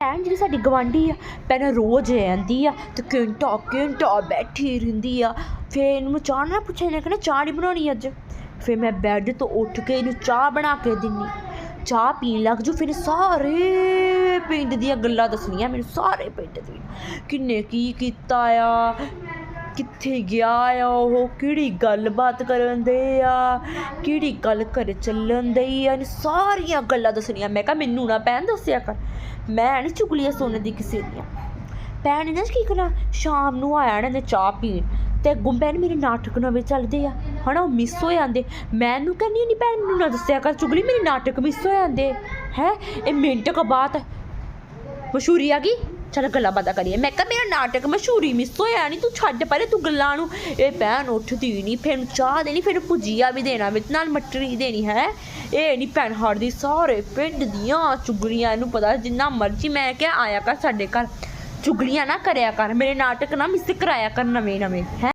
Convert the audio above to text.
ਭੈਣ ਜਿਹੜੀ ਸਾਡੀ ਗਵਾਂਢੀ ਆ, ਪਹਿਲਾਂ ਰੋਜ਼ ਆਉਂਦੀ ਆ ਅਤੇ ਘੰਟਾ ਘੰਟਾ ਬੈਠੀ ਰਹਿੰਦੀ ਆ। ਫਿਰ ਇਹਨੂੰ ਚਾਹ ਨਾ ਪੁੱਛਿਆ, ਇਹਨੇ ਕਹਿੰਦਾ ਚਾਹ ਨਹੀਂ ਬਣਾਉਣੀ ਅੱਜ। ਫਿਰ ਮੈਂ ਬੈੱਡ ਤੋਂ ਉੱਠ ਕੇ ਇਹਨੂੰ ਚਾਹ ਬਣਾ ਕੇ ਦਿੰਦੀ ਚਾਹ ਪੀਣ ਲੱਗ ਜੂ ਫਿਰ ਸਾਰੇ ਪਿੰਡ ਦੀਆਂ ਗੱਲਾਂ ਦੱਸਣੀਆਂ ਮੈਨੂੰ, ਸਾਰੇ ਪਿੰਡ ਦੀਆਂ। ਕਿੰਨੇ ਕੀ ਕੀਤਾ ਆ ਕਿੱਥੇ ਗਿਆ ਆ ਉਹ? ਕਿਹੜੀ ਗੱਲਬਾਤ ਕਰਨ ਦੇ ਆ? ਕਿਹੜੀ ਗੱਲ ਘਰੇ ਚੱਲਣ ਦੇ ਆ? ਸਾਰੀਆਂ ਗੱਲਾਂ ਦੱਸਣੀਆਂ। ਮੈਂ ਕਿਹਾ ਮੈਨੂੰ ਨਾ ਭੈਣ ਦੱਸਿਆ ਕਰ। ਮੈਂ ਨਹੀਂ ਚੁਗਲੀਆਂ ਸੁਣਨ ਦੀ ਕਿਸੇ ਦੀਆਂ। ਭੈਣ ਨੇ ਨਾ ਕੀ ਕਰਾਂ ਸ਼ਾਮ ਨੂੰ ਆਇਆ ਨਾ ਚਾਹ ਪੀਣ। ਤੇ ਗੁੰਬੇ ਨੇ ਮੇਰੇ ਨਾਟਕ ਨਵੇਂ ਚੱਲਦੇ ਆ। ਹਨਾ, ਉਹ ਮਿਸ ਹੋ ਜਾਂਦੇ। ਮੈਂ ਇਹਨੂੰ ਕਹਿੰਦੀ ਨਹੀਂ ਭੈਣ ਨੂੰ ਨਾ ਦੱਸਿਆ ਕਰ ਚੁਗਲੀ, ਮੇਰੇ ਨਾਟਕ ਮਿਸ ਹੋ ਜਾਂਦੇ। ਹੈ? ਇਹ ਮਿੰਟ ਕ ਬਾਤ ਮਸ਼ਹੂਰੀ ਆ ਗਈ? ਚੱਲ ਗੱਲਾਂ ਬਾਤਾਂ ਕਰੀਏ। ਮੈਂ ਕਿਹਾ, ਮੇਰਾ ਨਾਟਕ ਮਸ਼ਹੂਰੀ ਮਿਸ ਹੋਇਆ ਨਹੀਂ ਤੂੰ ਛੱਡ ਪਰੇ, ਤੂੰ ਗੱਲਾਂ ਨੂੰ। ਇਹ ਭੈਣ ਉੱਠਦੀ ਨਹੀਂ ਫਿਰ ਇਹਨੂੰ ਚਾਹ ਦੇਣੀ, ਫਿਰ ਭੁਜੀਆ ਵੀ ਦੇਣਾ, ਵਿੱਚ ਨਾਲ ਮਟਰੀ ਦੇਣੀ ਹੈ। ਇਹ ਨਹੀਂ ਭੈਣ ਹੜਦੀ, ਸਾਰੇ ਪਿੰਡ ਦੀਆਂ ਚੁਗਲੀਆਂ, ਇਹਨੂੰ ਪਤਾ ਜਿੰਨਾ ਮਰਜ਼ੀ ਮੈਂ ਕਿਹਾ, ਆਇਆ ਕਰ ਸਾਡੇ ਘਰ। ਚੁਗਲੀਆਂ ਨਾ ਕਰਿਆ ਕਰ, ਮੇਰੇ ਨਾਟਕ ਨਾ ਮਿਸ ਕਰਾਇਆ ਕਰ ਨਵੇਂ ਨਵੇਂ ਹੈ?